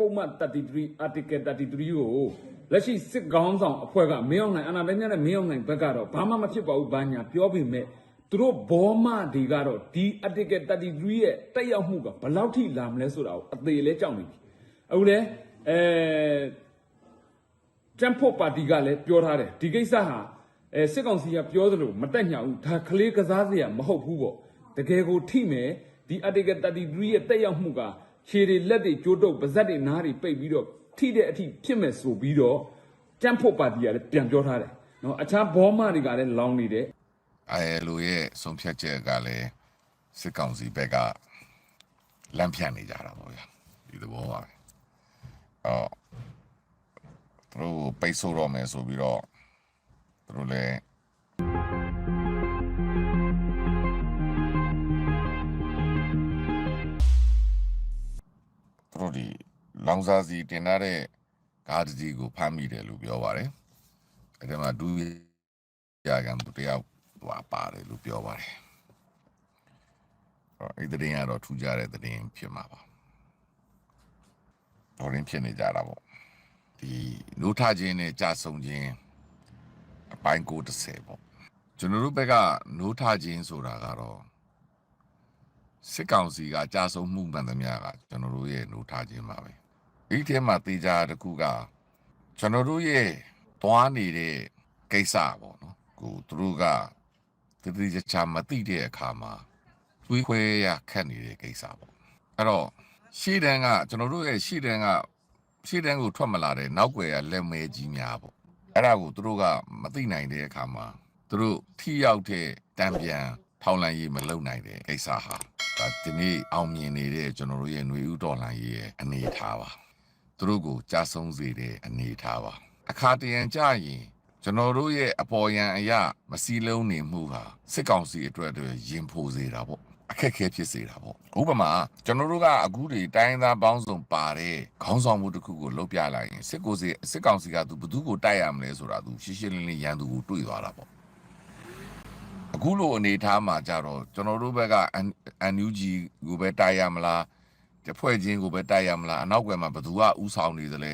ပုံမှန်33 article 33ကိုလက်ရှိစစ်ကောင်းဆောင်အဖွဲ့ကမင်းအောင်နိုင်အနာတိုင်းနဲ့မင်းအောင်နိုင်ဘက်ကတော့ဘာမှမဖြစ်ပါဘူးဘာညာပြောပေမဲ့သူတို့ဘောမတွေကတော့ဒီ article 33ရဲ့တက်ရောက်မှုကဘယ်လောက်ထိလာမလဲဆိုတာကိုအသေးလဲကြောက်နေပြီအခုလဲအဲတမ်ဖို့ပါတီကလည်းပြောထားတယ်ဒီကိစ္စဟာအဲစစ်ကောင်စီကပြောသလိုမတက်ညာဘူးဒါကလေးကစားစရာမဟုတ်ဘူးပေါ့တကယ်ကိုထိမယ်ဒီ article 33ရဲ့တက်ရောက်မှုက ခြေတွေလက်တွေကျိုးတုပ်ပါဇက်တွေနားတွေပိတ်ပြီးတော့ထိတဲ့အထိဖြစ်မယ်ဆိုပြီးတော့တမ်ဖို့ပါတီကလည်းပြန်ပြောထားတယ်နော်အခြားဘောမတွေကလည်းလောင်းနေတယ် ILO ရဲ့ဆုံးဖြတ်ချက်ကလည်းစစ်ကောင်စီဘက်ကလမ်းဖြန့်နေကြတာပေါ့ဗျာဒီသဘောပါပဲအော်သူတို့ပိတ်ဆို့တော့မယ်ဆိုပြီးတော့သူတို့လည်း င်စာစီတင်ထားတဲ့ကားတစ်စီးကိုဖမ်းမိတယ်လို့ပြောပါတယ်အဲ့ဒါမှဒူးရကံသူတယောက်ဟွာပါတယ်လို့ပြောပါတယ်အဲ့ဒီတဲ့ရင်ကတော့ထူးခြားတဲ့တဲ့ရင်ဖြစ်မှာပါတော်ရင်ဖြစ်နေကြတာပေါ့ဒီနိုးထခြင်းနဲ့ကြာဆုံးခြင်းအပိုင်းကို30ပေါ့ကျွန်တော်တို့ဘက်ကနိုးထခြင်းဆိုတာကတော့စစ်ကောင်စီကကြာဆုံးမှုမှန်သမျှကကျွန်တော်တို့ရဲ့နိုးထခြင်းပါပဲ ဒီထဲမှာတေချာတစ်ခုကကျွန်တော်တို့ရဲ့သွားနေတဲ့ကိစ္စပေါ့နော်ကိုသူတို့ကတတိယချာမသိတဲ့အခါမှာသွေးခွဲရခတ်နေတဲ့ကိစ္စပေါ့အဲ့တော့ရှေ့တန်းကကျွန်တော်တို့ရဲ့ရှေ့တန်းကရှေ့တန်းကိုထွက်မလာတဲ့နောက်ွယ်ကလက်မဲကြီးများပေါ့အဲ့ဒါကိုသူတို့ကမသိနိုင်တဲ့အခါမှာသူတို့ထိရောက်တဲ့တံပြန်ထောက်လန့်ရေးမလုပ်နိုင်တဲ့ကိစ္စဟာဒါဒီနေ့အောင်မြင်နေတဲ့ကျွန်တော်တို့ရဲ့ຫນွေဥတော်လှန်ရေးရဲ့အနေအထားပါ သူတို့ကိုကြားဆုံးစေတဲ့အနေအထားပါအခါတရံကြရင်ကျွန်တော်တို့ရဲ့အပေါ်ယံအရာမစည်းလုံးနေမှုဟာစစ်ကောင်စီအတွက်အတွက်ရင်ဖိုစေတာပေါ့အခက်အခဲဖြစ်စေတာပေါ့ဥပမာကျွန်တော်တို့ကအခုတွေတိုင်းသားပေါင်းစုံပါတဲ့ခေါင်းဆောင်မှုတစ်ခုကိုလုပ်ပြလိုက်ရင်စစ်ကိုစီစစ်ကောင်စီကသူဘသူကိုတိုက်ရမလဲဆိုတာသူရှင်းရှင်းလင်းလင်းရန်သူကိုတွေ့သွားတာပေါ့အခုလိုအနေထားမှာကြတော့ကျွန်တော်တို့ဘက်က NUG ကိုပဲတိုက်ရမလား တစ်ဖွဲ့ချင်းကိုပဲတိုက်ရမလားအနောက်ကွယ်မှာဘသူကဥဆောင်နေသလဲ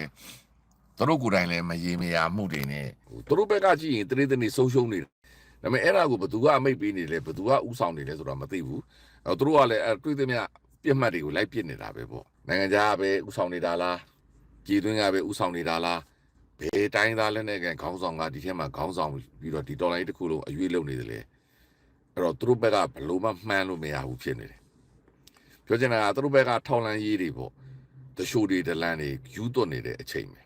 သူတို့ကိုယ်တိုင်လည်းမရေမရာမှုတွေနဲ့သူတို့ဘက်ကကြည့်ရင်တရေတနေဆုံးရှုံးနေတယ်ဒါပေမဲ့အဲ့ဒါကိုဘသူကအမိတ်ပေးနေလဲဘသူကဥဆောင်နေလဲဆိုတာမသိဘူးအဲသူတို့ကလည်းအဲတွေးသမျှပြစ်မှတ်တွေကိုလိုက်ပြစ်နေတာပဲပေါ့နိုင်ငံခြားကပဲဥဆောင်နေတာလားပြည်တွင်းကပဲဥဆောင်နေတာလားဘယ်တိုင်းသားလက်နဲ့ကန်ခေါင်းဆောင်ကဒီထဲမှာခေါင်းဆောင်ပြီးတော့ဒီတော်လိုင်းတစ်ခုလုံးအရွေးလုံနေတယ်လေအဲ့တော့သူတို့ဘက်ကဘလို့မှမှန်းလို့မရဘူးဖြစ်နေတယ် ပြောချင်တာကသူတို့ဘက်ကထောက်လန်းရေးတွေပေါ့တရှိုးတွေဒလန်တွေယူသွတ်နေတဲ့အချိန်ပဲ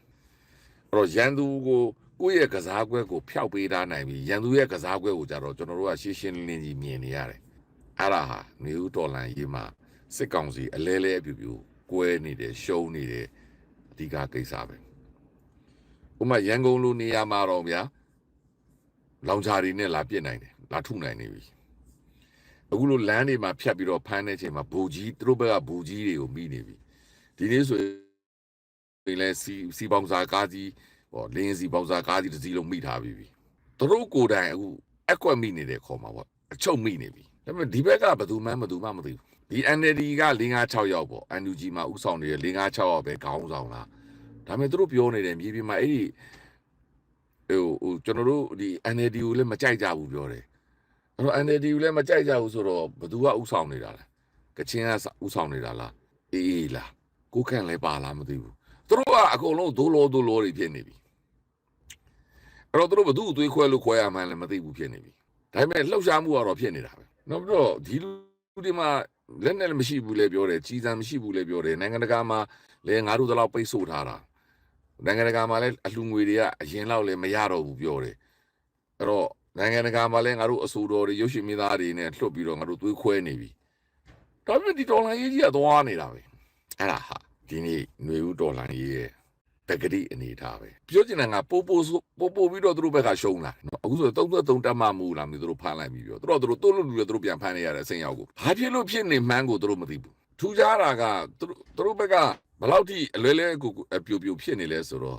အဲ့တော့ရန်သူကိုကိုယ့်ရဲ့ကစားကွက်ကိုဖျောက်ပေးထားနိုင်ပြီရန်သူရဲ့ကစားကွက်ကိုကြတော့ကျွန်တော်တို့ကရှင်းရှင်းလင်းလင်းကြီးမြင်နေရတယ်အဲ့ဒါဟာနေဦးတော်လန်ရေးမှာစစ်ကောင်စီအလဲလဲအပြူပြူကွဲနေတယ်ရှုံးနေတယ်အဓိကကိစ္စပဲဥပမာရန်ကုန်လိုနေရာမှာတော့ဗျာလောင်ချာတွေနဲ့လာပြစ်နိုင်တယ်လာထုနိုင်နေပြီ အခုလိုလမ်းတွေမှာဖြတ်ပြီးတော့ဖမ်းတဲ့အချိန်မှာဘူကြီးသူတို့ဘက်ကဘူကြီးတွေကိုမိနေပြီဒီနေ့ဆိုရင်လည်းစီစီပေါင်စာကားကြီးဟောလင်းစီပေါင်စာကားကြီးတစ်စီးလုံးမိထားပြီသူတို့ကိုယ်တိုင်အခုအကွက်မိနေတဲ့ခေါ်မှာပေါ့အချုပ်မိနေပြီဒါပေမဲ့ဒီဘက်ကဘယ်သူမှဘယ်သူမှမသိဘူးဒီ NLD က၄၅6ယောက်ပေါ့ NUG မှာဥဆောင်နေတဲ့၄၅6ယောက်ပဲခေါင်းဆောင်လားဒါပေမဲ့သူတို့ပြောနေတယ်မြေပြင်မှာအဲ့ဒီဟိုဟိုကျွန်တော်တို့ဒီ NLD ကိုလည်းမကြိုက်ကြဘူးပြောတယ်အဲ့ တော့ NLD ကိုလည်းမကြိုက်ကြဘူးဆိုတော့ဘယ်သူကဥဆောင်နေတာလဲကချင်းကဥဆောင်နေတာလားအေးအေးလားကိုခန့်လည်းပါလားမသိဘူးသူတို့ကအကုန်လုံးဒိုးလောဒိုးလောတွေဖြစ်နေပြီအဲ့တော့သူတို့ဘယ်သူ့ကိုသွေးခွဲလို့ခွဲရမှန်းလည်းမသိဘူးဖြစ်နေပြီဒါပေမဲ့လှုပ်ရှားမှုကတော့ဖြစ်နေတာပဲနောက်ပြီးတော့ဒီလူတွေမှာလက်နဲ့လည်းမရှိဘူးလေပြောတယ်ကြီးစံမရှိဘူးလေပြောတယ်နိုင်ငံတကာမှာလည်းငါတို့တလောက်ပိတ်ဆို့ထားတာနိုင်ငံတကာမှာလည်းအလှငွေတွေကအရင်လောက်လည်းမရတော့ဘူးပြောတယ်အဲ့တော့ နိုင်ငံတကာမှာလည်းငါတို့အဆိုတော်တွေရုပ်ရှင်မင်းသားတွေနဲ့လှုပ်ပြီးတော့ငါတို့သွေးခွဲနေပြီဒါပေမဲ့ဒီဒေါ်လာရေးကြီးကသွားနေတာပဲအဲ့ဒါဟာဒီနေ့ຫນွေဦးဒေါ်လာရေးရဲ့တက္ကတိအနေထားပဲပြောချင်တာကပို့ပို့ပို့ပို့ပြီးတော့သူတို့ဘက်ကရှုံးလာနော်အခုဆို33တက်မှမူလာမျိုးသူတို့ဖမ်းလိုက်ပြီပြောသူတို့သူတို့တိုးလို့လူတွေသူတို့ပြန်ဖမ်းနေရတဲ့အဆင့်ရောက်ကိုဘာဖြစ်လို့ဖြစ်နေမှန်းကိုသူတို့မသိဘူးထူးခြားတာကသူတို့သူတို့ဘက်ကဘယ်လောက်ထိအလွဲလဲကိုပြိုပြိုဖြစ်နေလဲဆိုတော့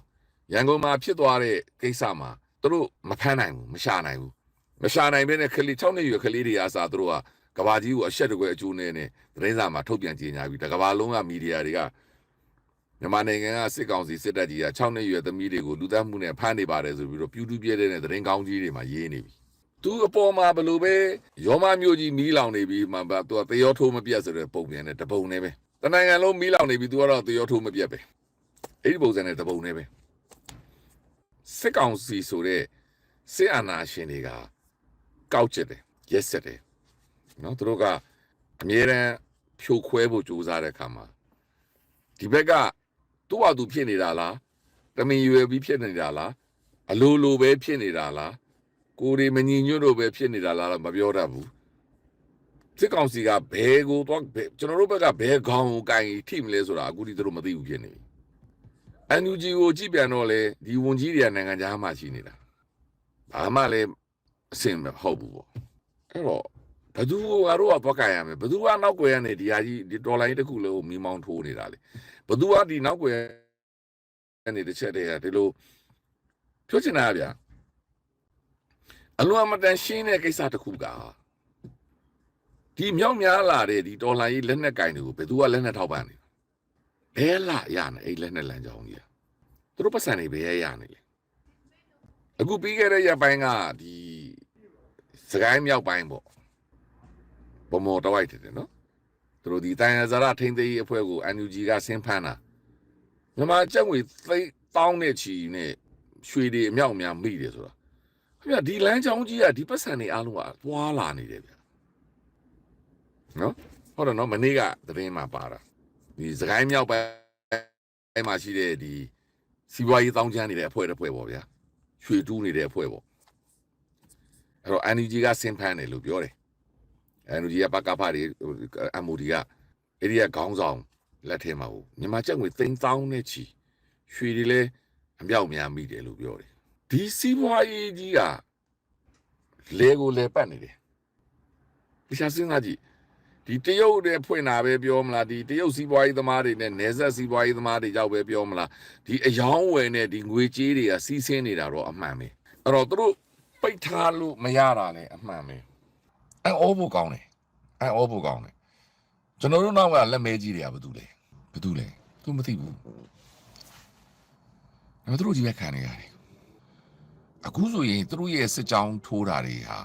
ရန်ကုန်မှာဖြစ်သွားတဲ့ကိစ္စမှာ သူတို့မဖမ်းနိုင်ဘူးမရှာနိုင်ဘူးမရှာနိုင်ဘဲနဲ့ခလီ6နှစ်ရွယ်ခလီတွေအားစားသူတို့ကကဘာကြီးကိုအဆက်တကွဲအကျိုးနဲ့နဲ့သတင်းစာမှာထုတ်ပြန်ကြေညာပြီးတကဘာလုံးကမီဒီယာတွေကမြန်မာနိုင်ငံကစစ်ကောင်စီစစ်တပ်ကြီးက6နှစ်ရွယ်သမီးတွေကိုလူသတ်မှုနဲ့ဖမ်းနေပါတယ်ဆိုပြီးတော့ပြူတူပြဲတဲ့နဲ့သတင်းကောင်းကြီးတွေမှာရေးနေပြီသူအပေါ်မှာဘယ်လိုပဲရောမမျိုးကြီးမီးလောင်နေပြီမှသူကသေရောထိုးမပြတ်ဆိုတဲ့ပုံပြန်နဲ့တပုံနဲ့ပဲတနိုင်ငံလုံးမီးလောင်နေပြီသူကတော့သေရောထိုးမပြတ်ပဲအဲ့ဒီပုံစံနဲ့တပုံနဲ့ပဲ စစ်ကောင်စီဆိုတဲ့စစ်အာဏာရှင်တွေကကောက်ကျစ်တယ်ရက်ဆက်တယ်နော်သူတို့ကအမြဲတမ်းဖြိုခွဲဖို့ကြိုးစားတဲ့အခါမှာဒီဘက်ကသူ့ဟာသူဖြစ်နေတာလားတမင်ရွယ်ပြီးဖြစ်နေတာလားအလိုလိုပဲဖြစ်နေတာလားကိုယ်တွေမညီညွတ်လို့ပဲဖြစ်နေတာလားတော့မပြောတတ်ဘူးစစ်ကောင်စီကဘယ်ကိုတော့ဘယ်ကျွန်တော်တို့ဘက်ကဘယ်ခေါင်းကိုကင်ထိမလဲဆိုတာအခုထိသူတို့မသိဘူးဖြစ်နေပြီ NUG ကိုကြည့်ပြန်တော့လေဒီဝန်ကြီးတွေကနိုင်ငံခြားမှာရှိနေတာဘာမှလည်းအဆင်မဟုတ်ဘူးပေါ့အဲ့တော့ဘယ်သူကငါတို့ကဘက်ကင်ရမယ်ဘယ်သူကနောက်ွယ်ရနေဒီဟာကြီးဒီဒေါ်လာကြီးတစ်ခုလုံးကိုမီးမောင်းထိုးနေတာလေဘယ်သူကဒီနောက်ွယ်ရနေတစ်ချက်တည်းကဒီလိုပြောချင်တာဗျာအလွန်အမတန်ရှင်းတဲ့ကိစ္စတစ်ခုကဒီမြောက်များလာတဲ့ဒီဒေါ်လာကြီးလက်နက်ကင်တွေကိုဘယ်သူကလက်နက်ထောက်ပံ့နေလဲ ဘဲလာရနေအဲ့လက်နဲ့လမ်းကြောင်းကြီးอ่ะသူတို့ပတ်စံနေဘဲရနေလေအခုပြီးခဲ့တဲ့ရက်ပိုင်းကဒီစကိုင်းမြောက်ပိုင်းပေါ့ဘမော်တဝိုက်တယ်နော်သူတို့ဒီတိုင်းဇာရထိန်သိမ်းရေးအဖွဲ့ကို NUG ကဆင်းဖမ်းတာမြန်မာကျပ်ငွေသိန်းတောင်းတဲ့ချီနဲ့ရွှေတွေအမြောက်အများမိတယ်ဆိုတာခင်ဗျဒီလမ်းကြောင်းကြီးကဒီပတ်စံနေအားလုံးကသွားလာနေတယ်ဗျနော်ဟုတ်တယ်နော်မနေ့ကသတင်းမှာပါတာ ဒီစကိုင်းမြောက်ပိုင်းအဲ့မှာရှိတဲ့ဒီစီးပွားရေးတောင်းချမ်းနေတဲ့အဖွဲ့တစ်ဖွဲ့ပေါ့ဗျာရွှေတူးနေတဲ့အဖွဲ့ပေါ့အဲ့တော့ NUG ကစင်ဖန်းတယ်လို့ပြောတယ် NUG ကပကဖတွေ MOD ကအဲ့ဒီကခေါင်းဆောင်လက်ထဲမှာဟိုမြန်မာချက်ငွေသိန်းသောင်းနဲ့ချီရွှေတွေလည်းအမြောက်များမိတယ်လို့ပြောတယ်ဒီစီးပွားရေးကြီးကလေကိုလေပတ်နေတယ်ဒီရှာစဉ်းစားကြည့် ဒီတရုတ်တွေဖွင့်တာပဲပြောမလားဒီတရုတ်စီးပွားရေးသမားတွေနဲ့နယ်စပ်စီးပွားရေးသမားတွေကြောက်ပဲပြောမလားဒီအယောင်းဝယ်နဲ့ဒီငွေကြေးတွေကစီးဆင်းနေတာတော့အမှန်ပဲအဲ့တော့သူတို့ပိတ်ထားလို့မရတာလည်းအမှန်ပဲအဲ့အောဖို့ကောင်းတယ်အဲ့အောဖို့ကောင်းတယ်ကျွန်တော်တို့နောက်ကလက်မဲကြီးတွေကဘာတူလဲဘာတူလဲသူမသိဘူးအဲ့တော့သူတို့ကြီးပဲခံနေရတယ်အခုဆိုရင်သူတို့ရဲ့စစ်ကြောင်းထိုးတာတွေဟာ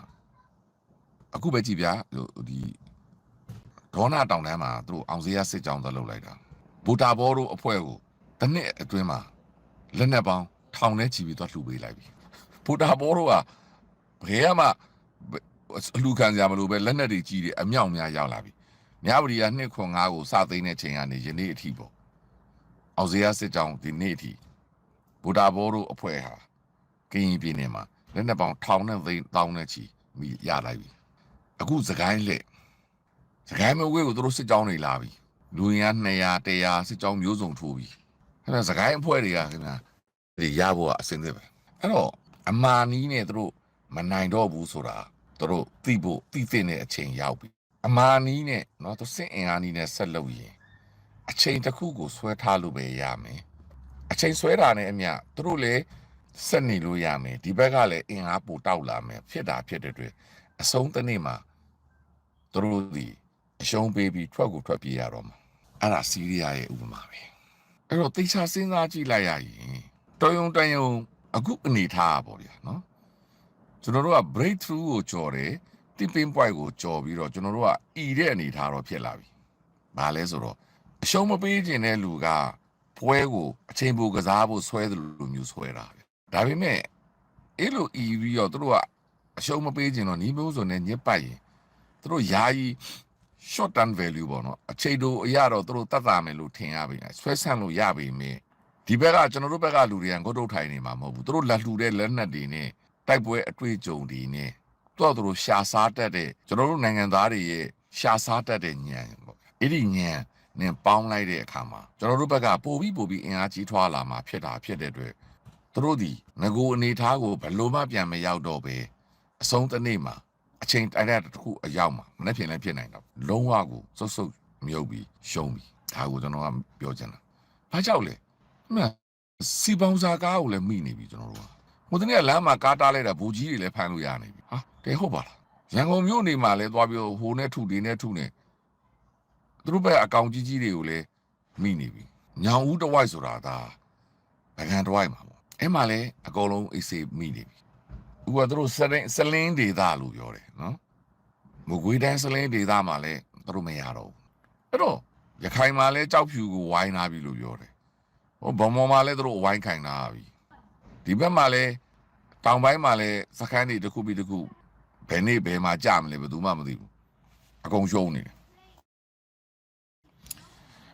အခုပဲကြည့်ဗျာဟိုဒီ ဒေါနာတောင်တန်းမှာသူတို့အောင်စရာစစ်ကြောင်းသလုပ်လိုက်တာဘူတာဘောတို့အဖွဲ့ကိုတစ်နှစ်အတွင်းမှာလက်နက်ပေါင်းထောင်နဲ့ချီပြီးသွားလှူပေးလိုက်ပြီဘူတာဘောတို့ကဘယ်မှအလူခံကြမလို့ပဲလက်နက်တွေကြီးတယ်အမြောက်များရောက်လာပြီမြဝတီကနှစ်ခွန်ငါးကိုစသိမ်းတဲ့ချိန်ကနေယနေ့အထိပေါ့အောင်စရာစစ်ကြောင်းဒီနေ့အထိဘူတာဘောတို့အဖွဲ့ဟာကရင်ပြည်နယ်မှာလက်နက်ပေါင်းထောင်နဲ့သိန်းတောင်းနဲ့ချီမိရလိုက်ပြီအခုစကိုင်းလက် စကိုင်းမဝေးကိုသူတို့စစ်ကြောင်းတွေလာပြီလူရင်းက200 100စစ်ကြောင်းမျိုးစုံထိုးပြီအဲ့ဒါစကိုင်းအဖွဲ့တွေကခင်ဗျာဒီရဖို့ကအစင်းသစ်ပဲအဲ့တော့အမာနီးနဲ့သူတို့မနိုင်တော့ဘူးဆိုတာသူတို့သိဖို့သိသိနဲ့အချိန်ရောက်ပြီအမာနီးနဲ့เนาะသူစစ်အင်အားနီးနဲ့ဆက်လုပ်ရင်အချိန်တစ်ခုကိုဆွဲထားလို့ပဲရမယ်အချိန်ဆွဲတာနဲ့အမျှသူတို့လည်းဆက်နေလို့ရမယ်ဒီဘက်ကလည်းအင်အားပိုတောက်လာမယ်ဖြစ်တာဖြစ်တဲ့အတွက်အဆုံးတစ်နေ့မှာသူတို့ဒီ အရှုံးပေးပြီးထွက်ကိုထွက်ပြေးရတော့မှာအဲ့ဒါစီးရီးယားရဲ့ဥပမာပဲအဲ့တော့တေချာစဉ်းစားကြည့်လိုက်ရရင်တော်ယုံတန်ယုံအခုအနေထားပါဗျာနော်ကျွန်တော်တို့က breakthrough ကိုကြော်တယ် tipping point ကိုကြော်ပြီးတော့ကျွန်တော်တို့ကဤတဲ့အနေထားတော့ဖြစ်လာပြီဘာလဲဆိုတော့အရှုံးမပေးခြင်းတဲ့လူကပွဲကိုအချိန်ပိုကစားဖို့ဆွဲတယ်လို့မျိုးဆွဲတာပဲဒါပေမဲ့အဲ့လိုဤပြီးတော့သူတို့ကအရှုံးမပေးခြင်းတော့ညီမျိုးစုံနဲ့ညစ်ပတ်ရင်သူတို့ယာယီ short term value ပေါ့နော်အချိန်တိုအရတော့သူတို့တတ်တာမယ်လို့ထင်ရပြီဆွဲဆန့်လို့ရပြီမင်းဒီဘက်ကကျွန်တော်တို့ဘက်ကလူတွေကငုတ်တုတ်ထိုင်နေမှာမဟုတ်ဘူးသူတို့လက်လှူတဲ့လက်နက်တွေနဲ့တိုက်ပွဲအတွေ့အကြုံတွေနဲ့သူတို့တို့ရှာစားတတ်တဲ့ကျွန်တော်တို့နိုင်ငံသားတွေရဲ့ရှာစားတတ်တဲ့ဉာဏ်ပေါ့အဲ့ဒီဉာဏ်နဲ့ပေါင်းလိုက်တဲ့အခါမှာကျွန်တော်တို့ဘက်ကပိုပြီးပိုပြီးအင်အားကြီးထွားလာမှာဖြစ်တာဖြစ်တဲ့အတွက်သူတို့ဒီငကိုအနေထားကိုဘယ်လိုမှပြန်မရောက်တော့ပဲအဆုံးတစ်နေ့မှာ အချိန်တိုင်းတဲ့တစ်ခုအရောက်မှာမနေ့ဖြစ်လည်းဖြစ်နိုင်တော့လုံးဝကိုစုပ်စုပ်မြုပ်ပြီးရှုံးပြီးဒါကိုကျွန်တော်ကပြောချင်တာဘာကြောက်လဲမှန်စီပေါင်းစားကားကိုလည်းမိနေပြီကျွန်တော်တို့ကဟိုတနေ့ကလမ်းမှာကားတားလိုက်တာဘူကြီးတွေလည်းဖမ်းလို့ရနေပြီဟာတဲဟုတ်ပါလားရန်ကုန်မြို့နေမှာလည်းသွားပြီးဟိုနဲ့ထုဒီနဲ့ထုနေသူတို့ဘက်အကောင်ကြီးကြီးတွေကိုလည်းမိနေပြီညောင်ဦးတစ်ဝိုက်ဆိုတာဒါဗကန်တစ်ဝိုက်မှာပေါ့အဲ့မှာလဲအကုန်လုံးအေးစေးမိနေပြီ ဥပမာသူတို့စလင်းစလင်းဒေတာလို့ပြောတယ်နော်မကွေးတိုင်းစလင်းဒေတာမှာလဲသူတို့မရတော့ဘူးအဲ့တော့ရခိုင်မှာလဲကြောက်ဖြူကိုဝိုင်းလာပြီလို့ပြောတယ်ဟိုဗမော်မှာလဲသူတို့ဝိုင်းခိုင်လာပြီဒီဘက်မှာလဲတောင်ပိုင်းမှာလဲစခန်းတွေတစ်ခုပြီးတစ်ခုဘယ်နေ့ဘယ်မှာကြာမလဲဘယ်သူမှမသိဘူးအကုန်ရှုံးနေတယ်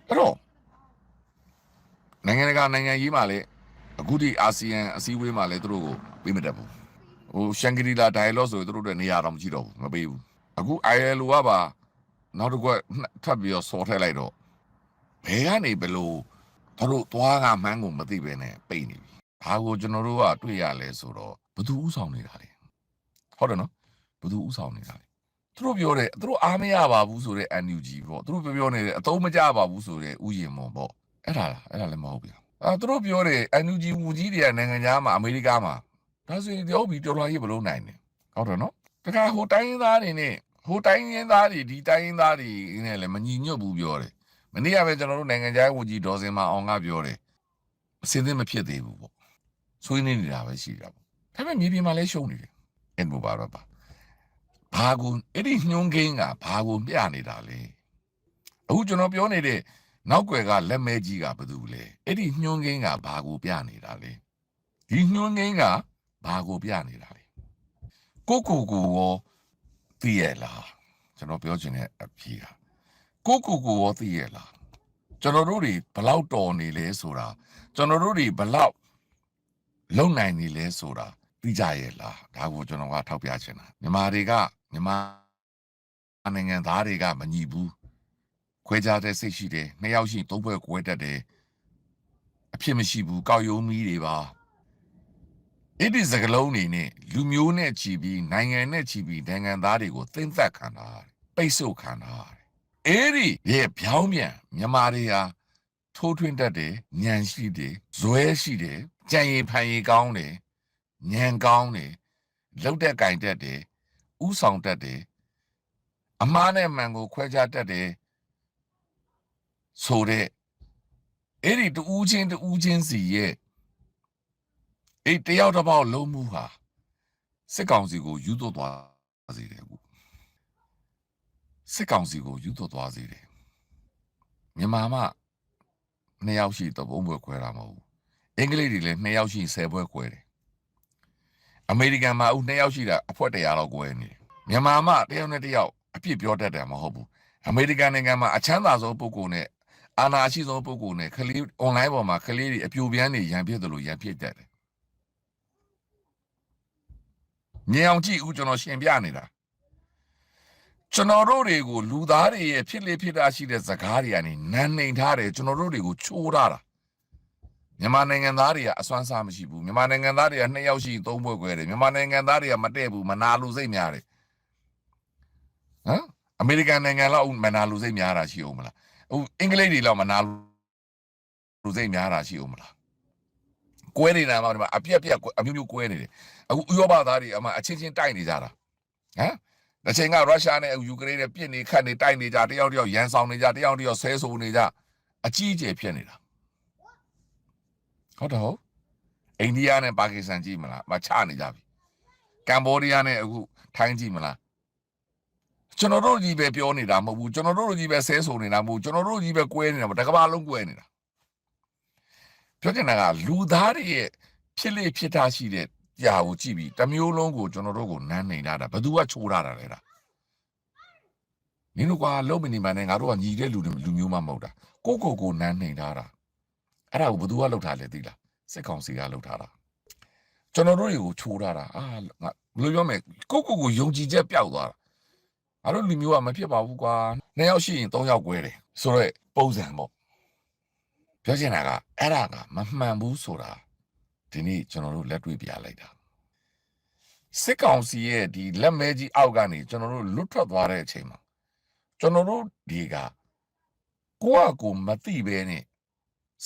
အဲ့တော့နိုင်ငံတကာနိုင်ငံရေးမှာလည်းအခုဒီအာဆီယံအစည်းအဝေးမှာလည်းသူတို့ကိုပေးမတတ်ဘူး ဟိုရှန်ဂရီလာ dialogue ဆိုရင်သူတို့တွေနေရာတော့မရှိတော့ဘူးမပေးဘူးအခု ILO ကပါနောက်တစ်ခွက်ထပ်ပြီးတော့စော်ထည့်လိုက်တော့ဘယ်ကနေဘယ်လိုသူတို့သွားကမှန်းကိုမသိပဲနဲ့ပိတ်နေပြီဘာကိုကျွန်တော်တို့ကတွေ့ရလဲဆိုတော့ဘသူဥဆောင်နေတာလဲဟုတ်တယ်နော်ဘသူဥဆောင်နေတာလဲသူတို့ပြောတယ်သူတို့အားမရပါဘူးဆိုတဲ့ NUG ပေါ့သူတို့ပြောပြောနေတယ်အသုံးမကျပါဘူးဆိုတဲ့ဥယျာဉ်မွန်ပေါ့အဲ့ဒါလားအဲ့ဒါလည်းမဟုတ်ဗျာအဲသူတို့ပြောတယ် NUG ဝူကြီးတွေကနိုင်ငံခြားမှာအမေရိကမှာ ဒါဆိုရင်တော့ပြီးတော်တော်ကြီးမလုံးနိုင်နဲ့ဟုတ်တယ်နော်တခါဟိုတိုင်းရင်းသားတွေနဲ့ဟိုတိုင်းရင်းသားတွေဒီတိုင်းရင်းသားတွေနဲ့လည်းမညီညွတ်ဘူးပြောတယ်မနေ့ကပဲကျွန်တော်တို့နိုင်ငံခြားဝူကြီးဒေါ်စင်မအောင်ကပြောတယ်အစင်းသင်းမဖြစ်သေးဘူးပေါ့ဆွေးနွေးနေတာပဲရှိတာပေါ့ဒါပေမဲ့မြေပြင်မှာလည်းရှုံးနေတယ်အဲ့ဘဘာတော့ပါဘာကူအဲ့ဒီညှိုးကင်းကဘာကူပြနေတာလဲအခုကျွန်တော်ပြောနေတဲ့နောက်ွယ်ကလက်မဲကြီးကဘာတူလဲအဲ့ဒီညှွန်းကင်းကဘာကိုပြနေတာလဲဒီညှွန်းကင်းက ဘာကိုပြနေတာလဲကိုကိုကိုရောသိရလားကျွန်တော်ပြောချင်တဲ့အဖြေကကိုကိုကိုရောသိရလားကျွန်တော်တို့တွေဘလောက်တော်နေလဲဆိုတာကျွန်တော်တို့တွေဘလောက်လုံနိုင်နေလဲဆိုတာသိကြရဲ့လားဒါကိုကျွန်တော်ကထောက်ပြချင်တာမြန်မာတွေကမြန်မာနိုင်ငံသားတွေကမညီဘူးခွဲခြားတဲ့စိတ်ရှိတယ်နှစ်ယောက်ရှိရင်သုံးဘွဲခွဲတတ်တယ်အဖြစ်မရှိဘူးကောက်ရုံးမီးတွေပါ အဲ့ဒီစကလုံးနေနဲ့လူမျိုးနဲ့ချီပြီးနိုင်ငံနဲ့ချီပြီးနိုင်ငံသားတွေကိုသင်သက်ခံတာပိတ်ဆို့ခံတာအဲ့ဒီရဲ့ဖြောင်းပြန်မြန်မာတွေဟာထိုးထွင်းတတ်တယ်ညံရှိတယ်ဇွဲရှိတယ်ကြံရည်ဖန်ရည်ကောင်းတယ်ညံကောင်းတယ်လောက်တဲ့ကင်တတ်တယ်ဥဆောင်တတ်တယ်အမားနဲ့မှန်ကိုခွဲခြားတတ်တယ်ဆိုတဲ့အဲ့ဒီတူးချင်းတူးချင်းစီရဲ့ အဲ့တယောက်တစ်ပေါက်လုံးမှုဟာစစ်ကောင်စီကိုယူသွတ်သွားစေတယ်အခုစစ်ကောင်စီကိုယူသွတ်သွားစေတယ်မြန်မာမှနှစ်ယောက်ရှိတော့ဘုံဘွယ်ခွဲတာမဟုတ်ဘူးအင်္ဂလိပ်တွေလည်းနှစ်ယောက်ရှိ10ဘွဲခွဲတယ်အမေရိကန်မှာဦးနှစ်ယောက်ရှိတာအဖွဲတရာလောက်ခွဲနေတယ်မြန်မာမှတယောက်နဲ့တယောက်အပြစ်ပြောတတ်တယ်မဟုတ်ဘူးအမေရိကန်နိုင်ငံမှာအချမ်းသာဆုံးပုဂ္ဂိုလ်နဲ့အာနာရှိဆုံးပုဂ္ဂိုလ်နဲ့ကလေး online ပေါ်မှာကလေးတွေအပြိုပြန်းနေရန်ဖြစ်တယ်လို့ရန်ဖြစ်တတ်တယ်။ မြင်အောင်ကြည့်ဦးကျွန်တော်ရှင်းပြနေတာကျွန်တော်တို့တွေကိုလူသားတွေရဲ့ဖြစ်လေဖြစ်တာရှိတဲ့ဇကားတွေကနေနန်းနေထားတယ်ကျွန်တော်တို့တွေကိုချိုးထားတာမြန်မာနိုင်ငံသားတွေကအစွမ်းစားမရှိဘူးမြန်မာနိုင်ငံသားတွေကနှစ်ယောက်ရှိသုံးဘွဲ့ခွဲတယ်မြန်မာနိုင်ငံသားတွေကမတည့်ဘူးမနာလူစိတ်များတယ်ဟမ်အမေရိကန်နိုင်ငံလောက်မနာလူစိတ်များတာရှိအောင်မလားဟိုအင်္ဂလိပ်တွေလောက်မနာလူစိတ်များတာရှိဦးမလားကွဲနေတာမှဒီမှာအပြက်ပြက်ကွဲအမျိုးမျိုးကွဲနေတယ် အခုဥရောပသားတွေအမှအချင်းချင်းတိုက်နေကြတာဟမ်တစ်ချိန်ကရုရှားနဲ့ယူကရိန်းနဲ့ပြစ်နေခတ်နေတိုက်နေကြတယောက်တယောက်ရန်ဆောင်နေကြတယောက်တယောက်ဆဲဆိုနေကြအကြီးအကျယ်ဖြစ်နေတာဟုတ်တော့ဟုတ်အိန္ဒိယနဲ့ပါကစ္စတန်ကြည့်မလားမချနေကြပြီကမ်ဘောဒီးယားနဲ့အခုထိုင်းကြည့်မလားကျွန်တော်တို့ကြီးပဲပြောနေတာမဟုတ်ဘူးကျွန်တော်တို့ကြီးပဲဆဲဆိုနေတာမဟုတ်ဘူးကျွန်တော်တို့ကြီးပဲကွဲနေတာမဟုတ်တကဘာလုံးကွဲနေတာပြောချင်တာကလူသားတွေရဲ့ဖြစ်လေဖြစ်တာရှိတဲ့ ကြာကိုကြည့်ပြီးတစ်မျိုးလုံးကိုကျွန်တော်တို့ကိုနမ်းနေတာဘယ်သူကချိုးထားတာလဲဒါနင်တို့ကလုံးမနေမှနဲ့ငါတို့ကညီတဲ့လူတွေလူမျိုးမှမဟုတ်တာကိုကိုကိုနမ်းနေတာတာအဲ့ဒါကိုဘယ်သူကလုပ်ထားလဲသိလားစစ်ကောင်စီကလုပ်ထားတာကျွန်တော်တို့တွေကိုချိုးထားတာအာငါဘယ်လိုပြောမလဲကိုကိုကိုယုံကြည်ချက်ပျောက်သွားတာငါတို့လူမျိုးကမဖြစ်ပါဘူးကွာနှစ်ယောက်ရှိရင်သုံးယောက်꿰တယ်ဆိုတော့ပုံစံပေါ့ပြောချင်တာကအဲ့ဒါကမမှန်ဘူးဆိုတာ ဒီနေ့ကျွန်တော်တို့လက်တွေ့ပြလိုက်တာစစ်ကောင်စီရဲ့ဒီလက်မဲကြီးအောက်ကနေကျွန်တော်တို့လွတ်ထွက်သွားတဲ့အချိန်မှာကျွန်တော်တို့ဒီကကိုယ့်အကိုမသိပဲနဲ့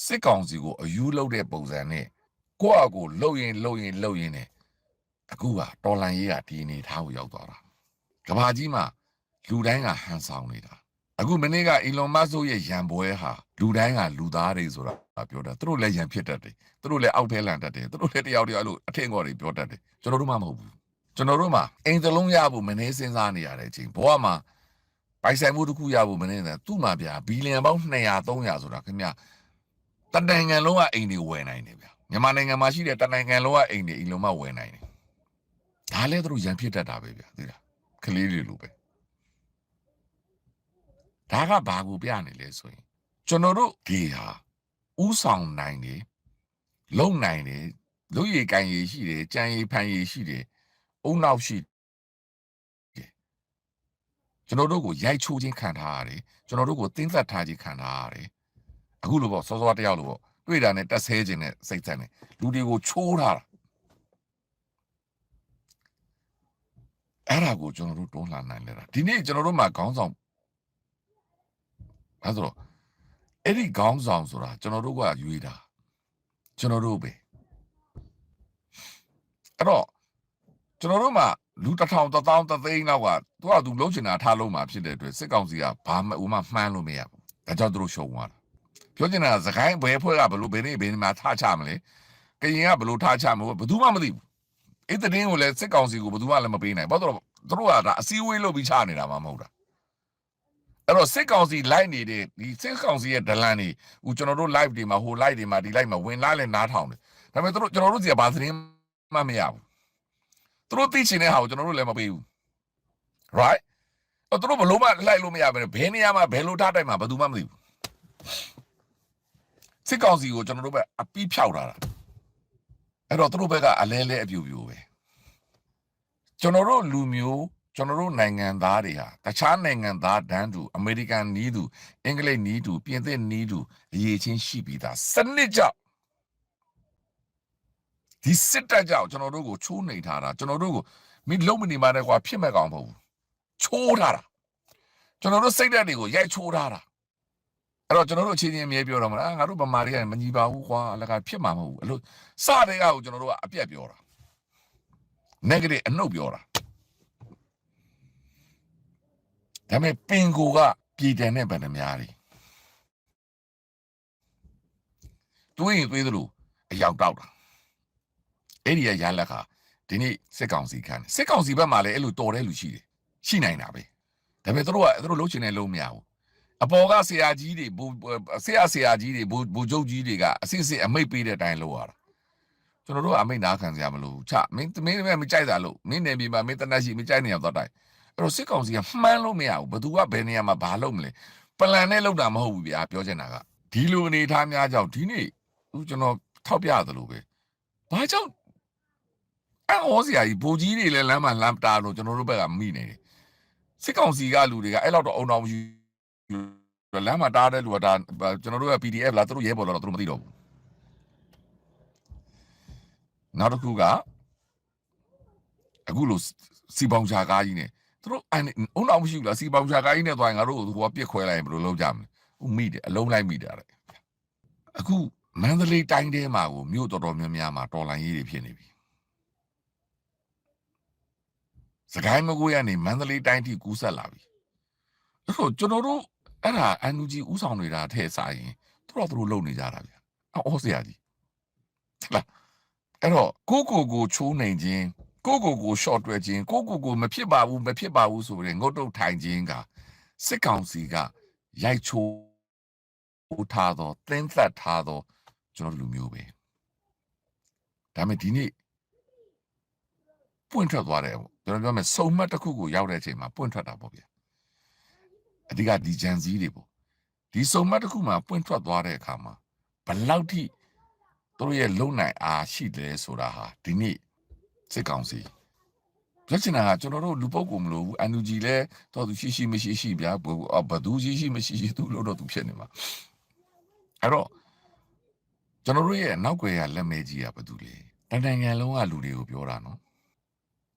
စစ်ကောင်စီကိုအယူလုပ်တဲ့ပုံစံနဲ့ကိုယ့်အကိုလှုပ်ရင်လှုပ်ရင်လှုပ်ရင်နဲ့အခုကတော်လန်ရေးကဒီအနေထားကိုရောက်သွားတာကဘာကြီးမှာလူတိုင်းကဟန်ဆောင်နေတာအခုမနေ့က Elon Musk ရဲ့ရန်ပွဲဟာလူတိုင်းကလူသားတွေဆိုတာ ပြောတာသူတို့လည်းရန်ဖြစ်တတ်တယ်သူတို့လည်းအောက်ထဲလန်တတ်တယ်သူတို့လည်းတယောက်တယောက်အဲ့လိုအထင်ကော်တွေပြောတတ်တယ်ကျွန်တော်တို့မှမဟုတ်ဘူးကျွန်တော်တို့မှအိမ်သလုံးရဖို့မနေစဉ်းစားနေရတဲ့အချိန်ဘဝမှာပိုင်ဆိုင်မှုတစ်ခုရဖို့မနေနဲ့သူ့မှာဗျာဘီလီယံပေါင်း200 300ဆိုတာခင်ဗျတနိုင်ငံလုံးကအိမ်တွေဝယ်နိုင်တယ်ဗျာမြန်မာနိုင်ငံမှာရှိတဲ့တနိုင်ငံလုံးကအိမ်တွေအီလုံးမဝယ်နိုင်တယ်ဒါလည်းသူတို့ရန်ဖြစ်တတ်တာပဲဗျာသိလားကလေးတွေလိုပဲဒါကဘာကိုပြနေလဲဆိုရင်ကျွန်တော်တို့ဒီဟာ ဥဆောင်နိုင်တယ်လုံနိုင်တယ်လူရည်ကန်ရည်ရှိတယ်ကြံရည်ဖန်ရည်ရှိတယ်အုံနောက်ရှိတယ်ကျွန်တော်တို့ကိုရိုက်ချိုးခြင်းခံထားရတယ်ကျွန်တော်တို့ကိုတင်းသက်ထားခြင်းခံထားရတယ်အခုလိုပေါ့စောစောတယောက်လိုပေါ့တွေ့တာနဲ့တက်ဆဲခြင်းနဲ့စိတ်သက်နဲ့လူတွေကိုချိုးထားတာအဲ့ဒါကိုကျွန်တော်တို့တွန်းလှန်နိုင်လဲတာဒီနေ့ကျွန်တော်တို့မှာခေါင်းဆောင်အဲဆိုတော့ အဲ့ဒီခေါင်းဆောင်ဆိုတာကျွန်တော်တို့ကရွေးတာကျွန်တော်တို့ပဲအဲ့တော့ကျွန်တော်တို့မှာလူတစ်ထောင်တစ်သောင်းတစ်သိန်းလောက်ကသူကသူလုံးချင်တာထားလုံးမှာဖြစ်တဲ့အတွက်စစ်ကောင်စီကဘာမှဥမမှန်းလို့မရဘူးဒါကြောင့်သူတို့ရှုံသွားတာပြောချင်တာကစကိုင်းဘယ်ဖွဲ့ကဘလို့ဘယ်နေ့ဘယ်နေ့မှာထားချမလဲကရင်ကဘလို့ထားချမလဲဘယ်သူမှမသိဘူးအဲ့တဲ့တင်းကိုလည်းစစ်ကောင်စီကိုဘယ်သူမှလည်းမပေးနိုင်ဘာလို့လဲသူတို့ကဒါအစည်းအဝေးလုပ်ပြီးချနေတာမှမဟုတ်တာ အဲ့တော့စစ်ကောင်စီ live နေတဲ့ဒီစစ်ကောင်စီရဲ့ဒလန်တွေဟိုကျွန်တော်တို့ live တွေမှာဟို live တွေမှာဒီ live မှာဝင်လာလဲနားထောင်တယ်ဒါပေမဲ့တို့ကျွန်တော်တို့စီကဘာသတင်းမှမရဘူးသူတို့သိချင်တဲ့ဟာကိုကျွန်တော်တို့လည်းမပေးဘူး right အဲ့တို့ဘလို့မှလိုက်လို့မရဘဲနဲ့ဘယ်နေရာမှာဘယ်လိုထားတိုက်မှာဘယ်သူမှမသိဘူးစစ်ကောင်စီကိုကျွန်တော်တို့ပဲအပီးဖြောက်တာတာအဲ့တော့သူတို့ဘက်ကအလဲလဲအပြူပြူပဲကျွန်တော်တို့လူမျိုး ကျွန်တော်တို့နိုင်ငံသားတွေဟာတခြားနိုင်ငံသားတန်းတူအမေရိကန်နီးတူအင်္ဂလိပ်နီးတူပြင်သစ်နီးတူအရေးချင်းရှိပြီးသားစနစ်ကြောင့်ဒီစစ်တပ်ကြောင့်ကျွန်တော်တို့ကိုချိုးနှိမ်ထားတာကျွန်တော်တို့ကိုမင်းလုံးမနေမှလည်းကွာဖြစ်မဲ့ကောင်မဟုတ်ဘူးချိုးထားတာကျွန်တော်တို့စိတ်ဓာတ်တွေကိုရိုက်ချိုးထားတာအဲ့တော့ကျွန်တော်တို့အချင်းချင်းအမြဲပြောတော့မလားငါတို့ဗမာတွေကမညီပါဘူးကွာအလကဖြစ်မှာမဟုတ်ဘူးအဲ့လိုစတဲ့ကောင်ကိုကျွန်တော်တို့ကအပြက်ပြောတာ negative အနှုတ်ပြောတာ ဒါပေမဲ့ပင်ကိုကပြည်တယ်နဲ့ဗန်နှများတွေတွေးရင်တွေးသလိုအယောက်တောက်တာအဲ့ဒီရရလက်ခါဒီနေ့စစ်ကောင်စီခံတယ်စစ်ကောင်စီဘက်မှာလည်းအဲ့လိုတော်တဲ့လူရှိတယ်ရှိနိုင်တာပဲဒါပေမဲ့တို့ကသူတို့လုံးချင်တဲ့လုံးမရဘူးအပေါ်ကဆရာကြီးတွေဘူဆရာဆရာကြီးတွေဘူဘူချုပ်ကြီးတွေကအစစ်စစ်အမိတ်ပေးတဲ့အတိုင်းလုပ်ရတာကျွန်တော်တို့ကအမိတ်နာခံစရာမလိုဘူးချမင်းမင်းမကြိုက်တာလို့မင်းနေပြီမှာမင်းတနက်ရှိမကြိုက်နေရတော့တိုင်း အဲ့တော့စစ်ကောင်စီကမှန်းလို့မရဘူးဘယ်သူကဘယ်နေရာမှာဘာလုပ်မလဲပလန်နဲ့လုပ်တာမဟုတ်ဘူးဗျာပြောချင်တာကဒီလိုအနေအထားများကြောင့်ဒီနေ့သူကျွန်တော်ထောက်ပြသလိုပဲဘာကြောင့်အဲ့ဟောစရာကြီးဘူကြီးတွေလည်းလမ်းမှာလမ်းတာလို့ကျွန်တော်တို့ဘက်ကမိနေတယ်စစ်ကောင်စီကလူတွေကအဲ့လောက်တော့အုံတော်မရှိဘူးလမ်းမှာတားတဲ့လူကဒါကျွန်တော်တို့က PDF လားသူတို့ရဲဘော်လားသူတို့မသိတော့ဘူးနောက်တစ်ခုကအခုလိုစီပေါင်ချာကားကြီးနဲ့ သူတို့အဲ့အုံတော့မရှိဘူးလားစီပေါင်ရှာကိုင်းနဲ့သွားရင်ငါတို့ဟိုကပြစ်ခွဲလိုက်ရင်ဘယ်လိုလုပ်ကြမလဲဟိုမိတယ်အလုံးလိုက်မိတာတဲ့အခုမန္တလေးတိုင်းထဲမှာကိုမြို့တော်တော်များများမှာတော်လိုင်းကြီးတွေဖြစ်နေပြီစကိုင်းမကွေးကနေမန္တလေးတိုင်းထိကူးဆက်လာပြီအဲ့တော့ကျွန်တော်တို့အဲ့ဒါအန်ယူဂျီဥဆောင်နေတာထဲစားရင်သူတို့သူတို့လုံနေကြတာဗျအော်ဆရာကြီးဟလာအဲ့တော့ကိုကိုကိုချိုးနိုင်ခြင်း ကိုကိုကို short တွဲခြင်းကိုကိုကိုမဖြစ်ပါဘူးမဖြစ်ပါဘူးဆိုရင်ငုတ်တုတ်ထိုင်ခြင်းကစစ်ကောင်စီကရိုက်ချိုးထားတော့သင်းသက်ထားတော့ကျွန်တော်လူမျိုးပဲဒါပေမဲ့ဒီနေ့ပွင့်ထွက်သွားတယ်ပေါ့ကျွန်တော်ပြောမယ်စုံမတ်တစ်ခုကိုရောက်တဲ့အချိန်မှာပွင့်ထွက်တာပေါ့ဗျာအဓိကဒီဂျန်စည်းတွေပေါ့ဒီစုံမတ်တစ်ခုမှာပွင့်ထွက်သွားတဲ့အခါမှာဘယ်လောက်ထိသူတို့ရဲ့လုံနိုင်အားရှိတယ်ဆိုတာဟာဒီနေ့ စစ်ကောင်စီပြောချင်တာကကျွန်တော်တို့လူပုဂ္ဂိုလ်မလို့ဘူးအန်ယူဂျီလဲတော့သူရှိရှိမရှိရှိဗျာဘသူရှိရှိမရှိရှိသူလို့တော့သူဖြစ်နေမှာအဲ့တော့ကျွန်တော်တို့ရဲ့နောက်ွယ်ရလက်မဲကြီးကဘာတူလဲတန်တန်ငံလုံးကလူတွေကိုပြောတာနော်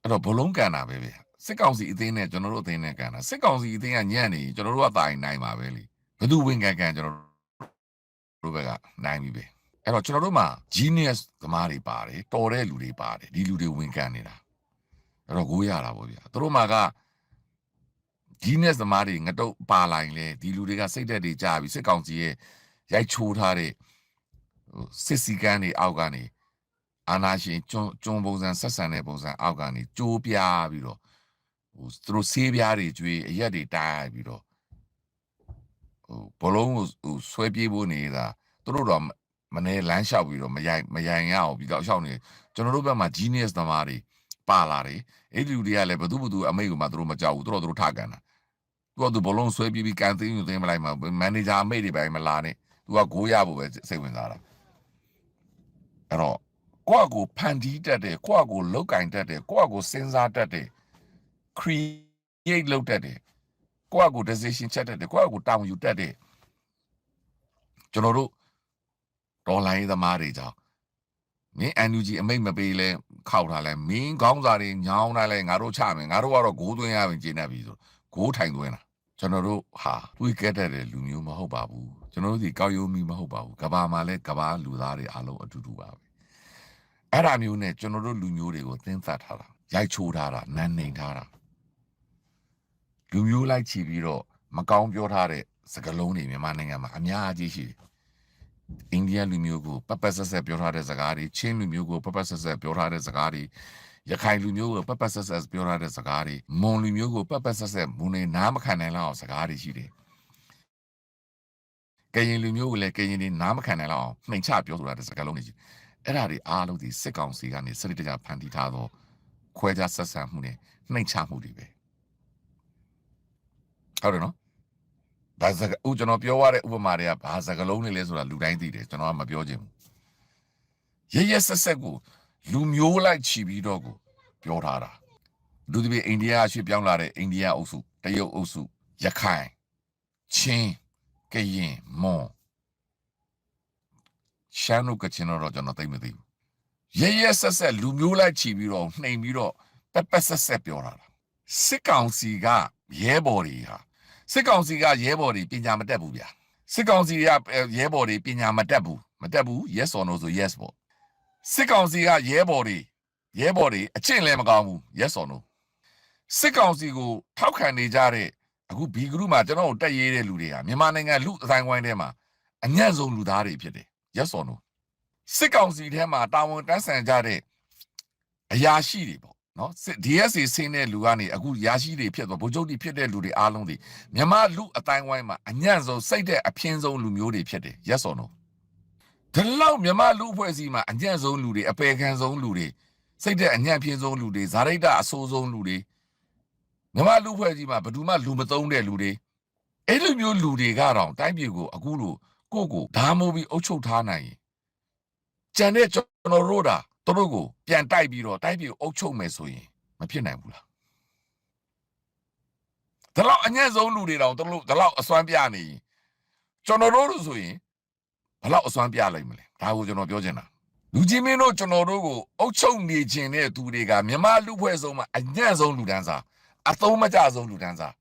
အဲ့တော့ဘလုံးကန်တာပဲဗျစစ်ကောင်စီအသင်းနဲ့ကျွန်တော်တို့အသင်းနဲ့ကန်တာစစ်ကောင်စီအသင်းကညံ့နေကျွန်တော်တို့ကတာရင်နိုင်ပါပဲလေဘသူဝင်ကန်ကန်ကျွန်တော်တို့ဘက်ကနိုင်ပြီပဲ အဲ့တော့ကျွန်တော်တို့မှာ genius သမားတွေပါတယ်တော်တဲ့လူတွေပါတယ်ဒီလူတွေဝင်ကန်နေတာအဲ့တော့ကိုးရတာပေါ့ဗျာသူတို့မှာကဒီနက်သမားတွေငတုတ်ပါလာရင်လေဒီလူတွေကစိတ်သက်တွေကြာပြီစစ်ကောင်စီရဲ့ရိုက်ချိုးထားတဲ့ဟိုစစ်စီကန်းတွေအောက်ကနေအာနာရှင်ကျွန်းကျွန်းပုံစံဆက်ဆံတဲ့ပုံစံအောက်ကနေကြိုးပြားပြီးတော့ဟိုသူတို့ဆေးပြားတွေကျွေးအရက်တွေတားပြီးတော့ဟိုဘလုံးကိုဟိုဆွဲပြေးဖို့နေတာသူတို့တော့ မနေလမ်းလျှောက်ပြီးတော့မရိုင်မရိုင်ရအောင်ပြီးတော့လျှောက်နေကျွန်တော်တို့ဘက်မှာ genius သမားတွေပါလာတယ်အဲ့ဒီလူတွေကလည်းဘသူဘသူအမိတ်ကမှသူတို့မကြောက်ဘူးသူတို့သူတို့ထကန်တာသူကသူဘလုံးဆွဲပြီးပြီးကန်သိန်းယူသိမ်းမလိုက်မှာမန်နေဂျာအမိတ်တွေပိုင်းမလာနဲ့သူကဂိုးရဖို့ပဲစိတ်ဝင်စားတာအဲ့တော့ကိုယ့်အကိုဖန်တီးတတ်တယ်ကိုယ့်အကိုလောက်ကင်တတ်တယ်ကိုယ့်အကိုစဉ်းစားတတ်တယ် create လုပ်တတ်တယ်ကိုယ့်အကို decision ချက်တတ်တယ်ကိုယ့်အကိုတောင်းယူတတ်တယ်ကျွန်တော်တို့ ဒေါ်လာရေးသမားတွေကြောင့်မင်း NUG အမိတ်မပေးလဲခောက်ထားလဲမင်းကောင်းစားတွေညောင်းထားလဲငါတို့ချမယ်ငါတို့ကတော့ဂိုးသွင်းရမယ်ကျင်းတတ်ပြီဆိုဂိုးထိုင်သွင်းတာကျွန်တော်တို့ဟာတွေးကြတတ်တဲ့လူမျိုးမဟုတ်ပါဘူးကျွန်တော်တို့ဒီကောက်ရိုးမီမဟုတ်ပါဘူးကဘာမှာလဲကဘာလူသားတွေအားလုံးအတူတူပါပဲအဲ့ဒါမျိုးနဲ့ကျွန်တော်တို့လူမျိုးတွေကိုသင်သတ်ထားတာရိုက်ချိုးထားတာနန်းနေထားတာလူမျိုးလိုက်ချီပြီးတော့မကောင်းပြောထားတဲ့စကားလုံးတွေမြန်မာနိုင်ငံမှာအများကြီးရှိတယ် အိန္ဒိယလူမျိုးကိုပက်ပက်ဆက်ဆက်ပြောထားတဲ့စကားတွေချင်းလူမျိုးကိုပက်ပက်ဆက်ဆက်ပြောထားတဲ့စကားတွေရခိုင်လူမျိုးကိုပက်ပက်ဆက်ဆက်ပြောရတဲ့စကားတွေမွန်လူမျိုးကိုပက်ပက်ဆက်ဆက်မူနေနားမခံနိုင်လောက်အောင်စကားတွေရှိတယ်။ကရင်လူမျိုးကိုလည်းကရင်တွေနားမခံနိုင်လောက်အောင်နှိမ်ချပြောဆိုတာတဲ့စကားလုံးတွေရှိအဲ့ဒါတွေအားလုံးဒီစစ်ကောင်စီကနေစနစ်တကျဖန်တီးထားသောခွဲခြားဆက်ဆံမှုနဲ့နှိမ်ချမှုတွေပဲဟုတ်တယ်နော် ဒါစကားဦးကျွန်တော်ပြောရတဲ့ဥပမာတွေကဘာစကားလုံးတွေလဲဆိုတာလူတိုင်းသိတယ်ကျွန်တော်ကမပြောချင်ဘူးရရဆက်ဆက်ကိုလူမျိုးလိုက်ချီပြီးတော့ကိုပြောထားတာလူတပည့်အိန္ဒိယရွှေ့ပြောင်းလာတဲ့အိန္ဒိယအုပ်စုတရုတ်အုပ်စုရခိုင်ချင်းကရင်မွန်ရှမ်းတို့ကချင်တို့တော့ကျွန်တော်သိမသိဘူးရရဆက်ဆက်လူမျိုးလိုက်ချီပြီးတော့နှိမ်ပြီးတော့ပက်ပက်ဆက်ဆက်ပြောတာလားစစ်ကောင်စီကရဲဘော်တွေဟာ စစ်ကောင်စီကရဲဘော်တွေပညာမတတ်ဘူးဗျာစစ်ကောင်စီကရဲဘော်တွေပညာမတတ်ဘူးမတတ်ဘူး yes or no ဆို yes ပေါ့စစ်ကောင်စီကရဲဘော်တွေရဲဘော်တွေအချင်းလည်းမကောင်းဘူး yes or no စစ်ကောင်စီကိုထောက်ခံနေကြတဲ့အခုဘီဂရုမှာကျွန်တော်တို့တက်ရေးတဲ့လူတွေဟာမြန်မာနိုင်ငံလူအတိုင်းဝိုင်းထဲမှာအညံ့ဆုံးလူသားတွေဖြစ်တယ် yes or no စစ်ကောင်စီထဲမှာတာဝန်တန်းဆန်ကြတဲ့အရာရှိတွေပေါ့ နော်စစ် DSA ဆင်းတဲ့လူကနေအခုရာရှိတွေဖြစ်သွားဗိုလ်ချုပ်တွေဖြစ်တဲ့လူတွေအားလုံးတွေမြန်မာလူအတိုင်းဝိုင်းမှာအညံ့ဆုံးစိတ်တဲ့အပြင်းဆုံးလူမျိုးတွေဖြစ်တယ် yes or no ဒီလောက်မြမလူအဖွဲ့အစည်းမှာအညံ့ဆုံးလူတွေအပေခံဆုံးလူတွေစိတ်တဲ့အညံ့ပြင်းဆုံးလူတွေဇာရိတအဆိုးဆုံးလူတွေမြမလူအဖွဲ့အစည်းမှာဘယ်သူမှလူမသုံးတဲ့လူတွေအဲ့လိုမျိုးလူတွေကတော့တိုင်းပြည်ကိုအခုလိုကိုယ့်ကိုဓာမိုးပြီးအုပ်ချုပ်ထားနိုင်ရင်ကြံတဲ့ကျွန်တော်တို့တာ သူတို့ကိုပြန်တိုက်ပြီးတော့တိုင်းပြည်ကိုအုပ်ချုပ်မယ်ဆိုရင်မဖြစ်နိုင်ဘူးလားဒီလောက်အညံ့ဆုံးလူတွေတောင်သူတို့ဒီလောက်အစွမ်းပြနေရင်ကျွန်တော်တို့လို့ဆိုရင်ဘလောက်အစွမ်းပြလိုက်မလဲဒါကိုကျွန်တော်ပြောချင်တာလူကြီးမင်းတို့ကျွန်တော်တို့ကိုအုပ်ချုပ်နေခြင်းတဲ့သူတွေကမြမလူဖွဲ့ဆုံးမှာအညံ့ဆုံးလူတန်းစားအသုံးမကျဆုံးလူတန်းစား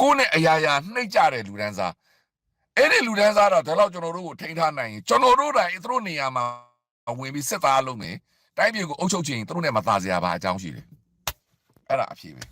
ကိုယ်နဲ့အရာရာနှိမ့်ကြတဲ့လူတန်းစားအဲ့ဒီလူတန်းစားတော့ဒီလောက်ကျွန်တော်တို့ကိုထိန်းထားနိုင်ရင်ကျွန်တော်တို့တိုင်သူတို့နေရာမှာ ဝင်ပြီးစစ်သားလုပ်မယ်တိုင်းပြည်ကိုအုပ်ချုပ်ခြင်းသူတို့နဲ့မသားစရာဘာအကြောင်းရှိလဲအဲ့ဒါအဖြစ်ပဲ